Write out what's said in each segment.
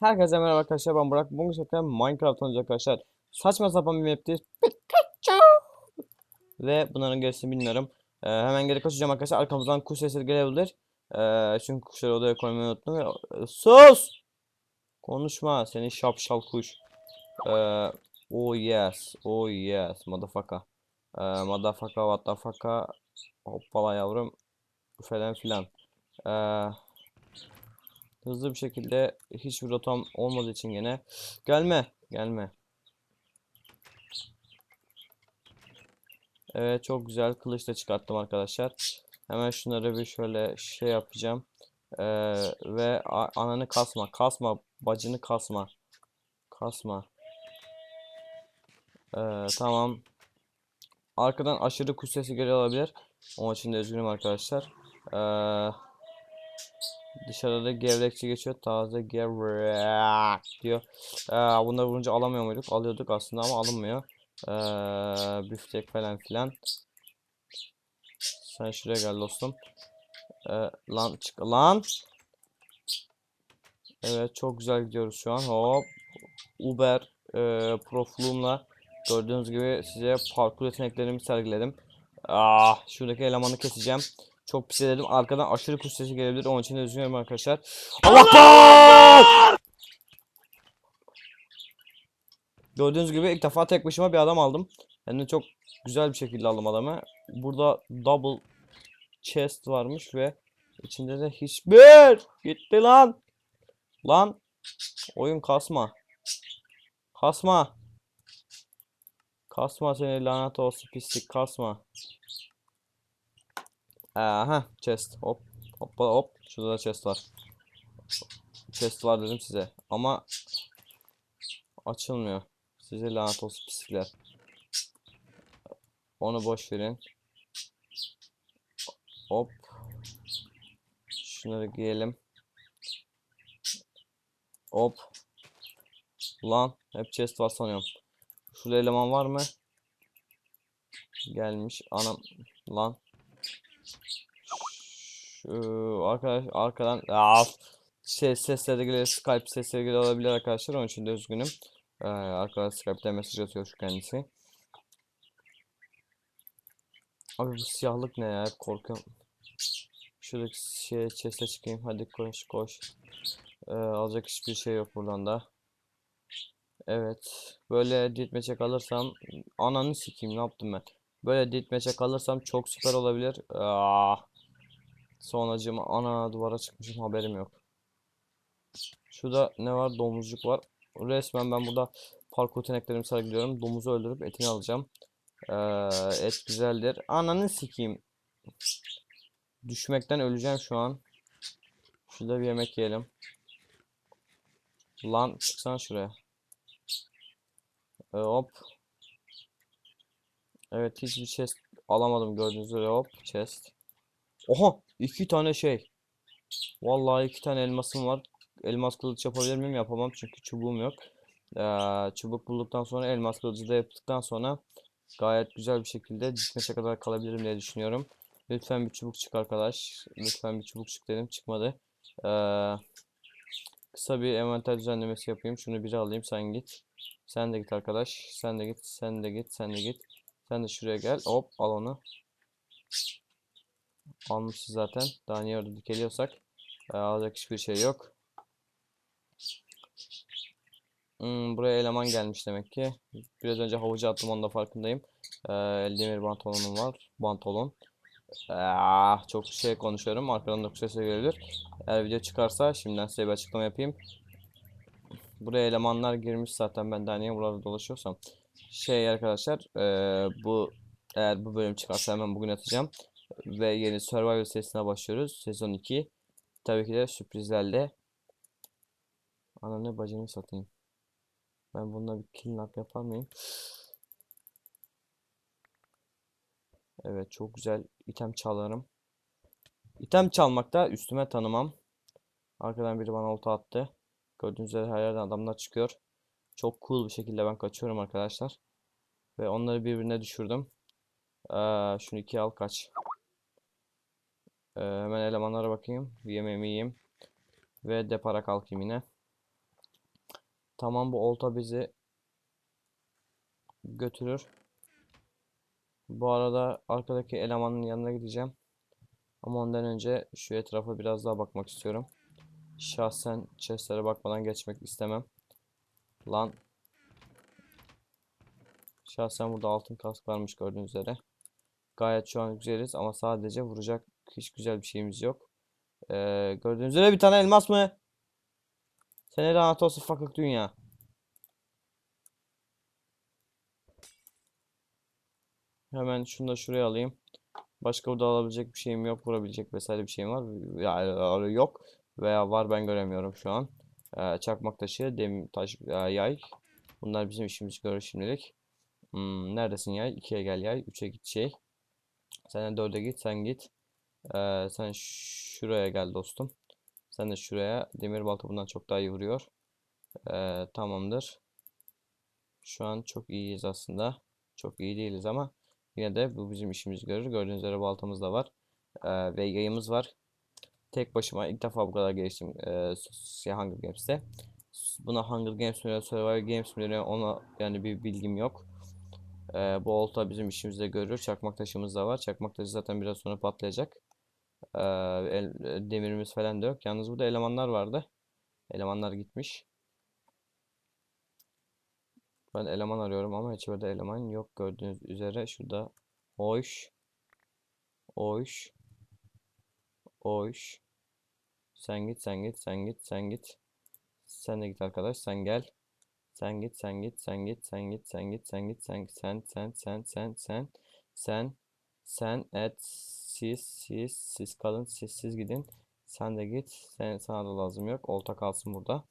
Herkese merhaba arkadaşlar ben Burak. Bugün sefer Minecraft oynayacağız arkadaşlar. Saçma sapan bir map'teyiz. Ve bunların gerisini bilmiyorum. Ee, hemen geri koşacağım arkadaşlar. Arkamızdan kuş sesleri gelebilir. Ee, çünkü kuşları odaya koymayı unuttum. Ee, Sus! Konuşma seni şapşal kuş. Ee, oh yes. Oh yes. Motherfucker. Ee, motherfucker what the fucker. Hoppala yavrum. Falan filan. Ee, Hızlı bir şekilde hiçbir rotam olmadığı için gene gelme gelme. Evet çok güzel kılıç da çıkarttım arkadaşlar. Hemen şunları bir şöyle şey yapacağım. Ee, ve ananı kasma kasma bacını kasma. Kasma. Ee, tamam. Arkadan aşırı kuş sesi geliyor olabilir. Onun için de üzgünüm arkadaşlar. Ee, Dışarıda gevrekçi geçiyor. Taze gevrek diyor. Ee, bunları vurunca alamıyor muyduk? Alıyorduk aslında ama alınmıyor. Ee, büftek falan filan. Sen şuraya gel dostum. Ee, lan çık lan. Evet çok güzel gidiyoruz şu an. Hop. Uber e, profluğumla gördüğünüz gibi size parkur yeteneklerimi sergiledim. Ah, şuradaki elemanı keseceğim. Çok pis dedim. Arkadan aşırı kuş sesi gelebilir. Onun için de üzgünüm arkadaşlar. Allah Akbar! Gördüğünüz gibi ilk defa tek başıma bir adam aldım. Hem de çok güzel bir şekilde aldım adamı. Burada double chest varmış ve içinde de hiçbir gitti lan. Lan oyun kasma. Kasma. Kasma seni lanet olsun pislik kasma. Aha chest hop hoppa hop şurada da chest var. Chest var dedim size ama açılmıyor. Size lanet olsun pislikler. Onu boş verin. Hop. Şunları giyelim. Hop. Lan hep chest var sanıyorum. Şurada eleman var mı? Gelmiş anam lan. Arkadaş arkadan Aa, şey sesleri geliyor Skype sesleri geliyor olabilir arkadaşlar onun için de üzgünüm. Ee, arkadaş Skype'te mesaj atıyor şu kendisi. Abi bu siyahlık ne ya? Hep korkuyorum. Şuradaki şey chest'e çıkayım. Hadi koş koş. Ee, alacak hiçbir şey yok buradan da. Evet. Böyle ditmeçe kalırsam ananı sikeyim ne yaptım ben? Böyle ditmeçe kalırsam çok süper olabilir. Aa. Sonracığıma ana duvara çıkmışım haberim yok. Şurada ne var? Domuzcuk var. Resmen ben burada parkur yeteneklerimi sergiliyorum. Domuzu öldürüp etini alacağım. Ee, et güzeldir. Ananı sikeyim. Düşmekten öleceğim şu an. Şurada bir yemek yiyelim. Lan çıksana şuraya. Ee, hop. Evet hiçbir chest alamadım gördüğünüz üzere hop chest. Oha iki tane şey. Vallahi iki tane elmasım var. Elmas kılıç yapabilir miyim? Yapamam çünkü çubuğum yok. Ee, çubuk bulduktan sonra elmas kılıcı da yaptıktan sonra gayet güzel bir şekilde dikmeşe kadar kalabilirim diye düşünüyorum. Lütfen bir çubuk çık arkadaş. Lütfen bir çubuk çık dedim çıkmadı. Ee, kısa bir envanter düzenlemesi yapayım. Şunu biri alayım sen git. Sen de git arkadaş. Sen de git. Sen de git. Sen de git. Sen de şuraya gel. Hop al onu. Almışız zaten. Daha niye orada dikeliyorsak. Ee, alacak hiçbir şey yok. Hmm, buraya eleman gelmiş demek ki. Biraz önce havucu attım onun da farkındayım. Ee, Eldemir pantolonum var. Pantolon. Ah, çok şey konuşuyorum. Arkadan da sesi gelebilir. Eğer video çıkarsa şimdiden size bir açıklama yapayım. Buraya elemanlar girmiş zaten ben daha niye burada dolaşıyorsam. Şey arkadaşlar eee, bu eğer bu bölüm çıkarsa hemen bugün atacağım. Ve yeni Survivor serisine başlıyoruz. Sezon 2. Tabii ki de sürprizlerle. Ananı bacını satayım. Ben bununla bir kill up yapar mıyım? Evet çok güzel item çalarım. İtem çalmakta üstüme tanımam. Arkadan biri bana olta attı. Gördüğünüz üzere her yerden adamlar çıkıyor. Çok cool bir şekilde ben kaçıyorum arkadaşlar. Ve onları birbirine düşürdüm. Ee, şunu ikiye al kaç. Ee, hemen elemanlara bakayım. Yemeğimi yiyeyim. Ve depara kalkayım yine. Tamam bu olta bizi götürür. Bu arada arkadaki elemanın yanına gideceğim. Ama ondan önce şu etrafa biraz daha bakmak istiyorum. Şahsen chestlere bakmadan geçmek istemem. Lan. Şahsen burada altın kask varmış gördüğünüz üzere. Gayet şu an güzeliz ama sadece vuracak hiç güzel bir şeyimiz yok. Ee, gördüğünüz üzere bir tane elmas mı? Seni lanet olsun fakık dünya. Hemen şunu da şuraya alayım. Başka burada alabilecek bir şeyim yok. Vurabilecek vesaire bir şeyim var. Yani yok. Veya var ben göremiyorum şu an. Ee, çakmak taşı, demir taş, e, yay. Bunlar bizim işimizi görür şimdilik. Hmm, neredesin yay? 2'ye gel yay. 3'e git şey. Sen de 4'e git. Sen git. Ee, sen şuraya gel dostum. Sen de şuraya. Demir balta bundan çok daha iyi vuruyor. Ee, tamamdır. Şu an çok iyiyiz aslında. Çok iyi değiliz ama yine de bu bizim işimizi görür. Gördüğünüz üzere baltamız da var. Ee, ve yayımız var. Tek başıma ilk defa bu kadar geliştim e, şey Hunger Games'te. Buna Hunger Games mi Survival Games mi ona yani bir bilgim yok. Ee, bu olta bizim işimizde görür. Çakmak taşımız da var. Çakmak taşı zaten biraz sonra patlayacak. Ee, el- demirimiz falan da yok. Yalnız burada elemanlar vardı. Elemanlar gitmiş. Ben eleman arıyorum ama hiçbir eleman yok gördüğünüz üzere. Şurada hoş. Hoş. Hoş. Sen git, sen git, sen git, sen git. Sen de git arkadaş, sen gel. Sen git, sen git, sen git, sen git, sen git, sen git, sen sen sen sen sen sen sen sen et siz siz siz kalın siz siz gidin. Sen de git. Sen sana da lazım yok. Olta kalsın burada.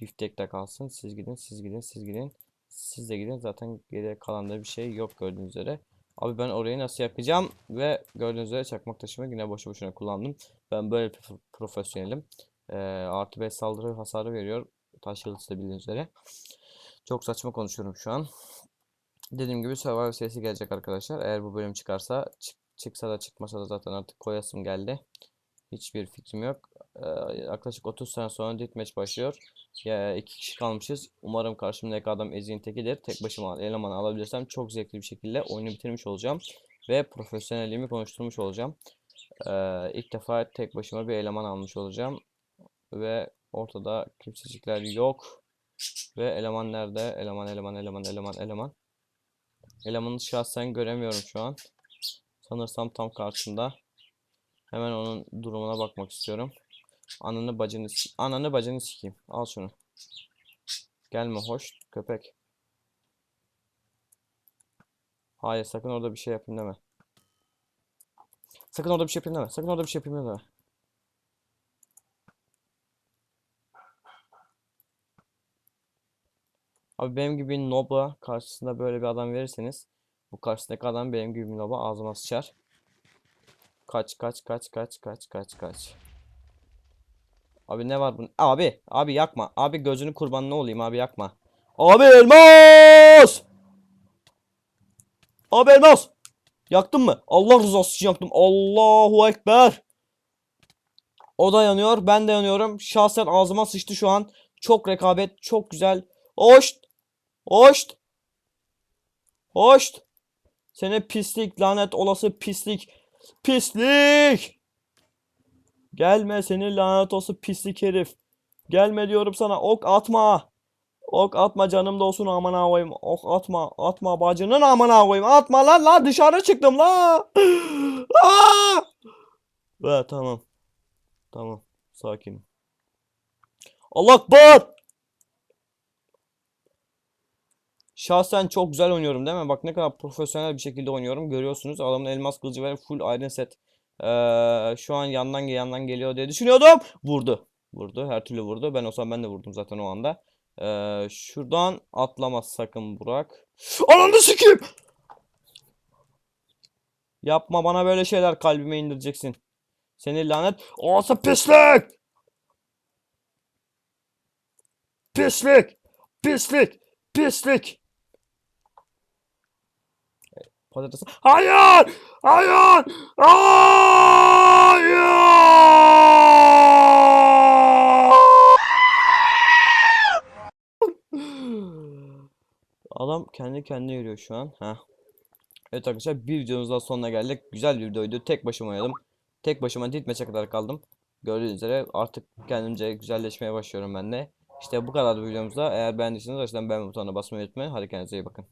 Biftek de kalsın. Siz gidin, siz gidin, siz gidin. Siz de gidin. Zaten geriye kalan da bir şey yok gördüğünüz üzere. Abi ben orayı nasıl yakacağım ve gördüğünüz üzere çakmak taşımı yine boşu boşuna kullandım. Ben böyle profesyonelim. Ee, artı 5 saldırı hasarı veriyor. Taş yıldızı da bildiğiniz üzere. Çok saçma konuşuyorum şu an. Dediğim gibi Survivor serisi gelecek arkadaşlar. Eğer bu bölüm çıkarsa, çık- çıksa da çıkmasa da zaten artık koyasım geldi. Hiçbir fikrim yok. Ee, yaklaşık 30 sene sonra Deathmatch başlıyor. Ya iki kişi kalmışız. Umarım karşımdaki adam Ezgi'nin tekidir. Tek başıma elemanı alabilirsem çok zevkli bir şekilde oyunu bitirmiş olacağım. Ve profesyonelliğimi konuşturmuş olacağım. Ee, ilk defa tek başıma bir eleman almış olacağım. Ve ortada kimsecikler yok. Ve eleman nerede? Eleman, eleman, eleman, eleman, eleman. Elemanı şahsen göremiyorum şu an. Sanırsam tam karşımda. Hemen onun durumuna bakmak istiyorum. Ananı bacını ananı bacını sikeyim. Al şunu. Gelme hoş köpek. Hayır sakın orada bir şey yapayım deme. Sakın orada bir şey yapayım deme. Sakın orada bir şey yapayım deme. Abi benim gibi nob'a karşısında böyle bir adam verirseniz bu karşısındaki adam benim gibi nob'a ağzıma sıçar. Kaç kaç kaç kaç kaç kaç kaç. Abi ne var bunun? Abi abi yakma. Abi gözünü kurbanına olayım abi yakma. Abi elmas! Abi elmas! Yaktın mı? Allah rızası için yaktım. Allahu Ekber. O da yanıyor. Ben de yanıyorum. Şahsen ağzıma sıçtı şu an. Çok rekabet. Çok güzel. Hoşt. Hoşt. Hoşt. Seni pislik lanet olası pislik. Pislik. Gelme seni lanet olası pislik herif. Gelme diyorum sana. Ok atma. Ok atma canım da olsun amına koyayım. Ok atma. Atma bacının amına koyayım. Atma lan lan dışarı çıktım la. Aa! Ve tamam. Tamam. Sakinim. Allah Akbar. Şahsen çok güzel oynuyorum değil mi? Bak ne kadar profesyonel bir şekilde oynuyorum. Görüyorsunuz adamın elmas kılıcı ve full iron set. Ee, şu an yandan yandan geliyor diye düşünüyordum. Vurdu. Vurdu. Her türlü vurdu. Ben olsam ben de vurdum zaten o anda. Ee, şuradan atlama sakın Burak. Ananı sikeyim. Yapma bana böyle şeyler kalbime indireceksin. Seni lanet olası pislik. Pislik. Pislik. Pislik. Patates. Hayır! Hayır! Hayır! Adam kendi kendine yürüyor şu an. Heh. Evet arkadaşlar bir videomuzun daha sonuna geldik. Güzel bir videoydu. Tek başıma oynadım. Tek başıma ditmeçe kadar kaldım. Gördüğünüz üzere artık kendimce güzelleşmeye başlıyorum ben de. İşte bu kadar videomuzda. Eğer beğendiyseniz aşağıdan beğenme butonuna basmayı unutmayın. Hadi kendinize iyi bakın.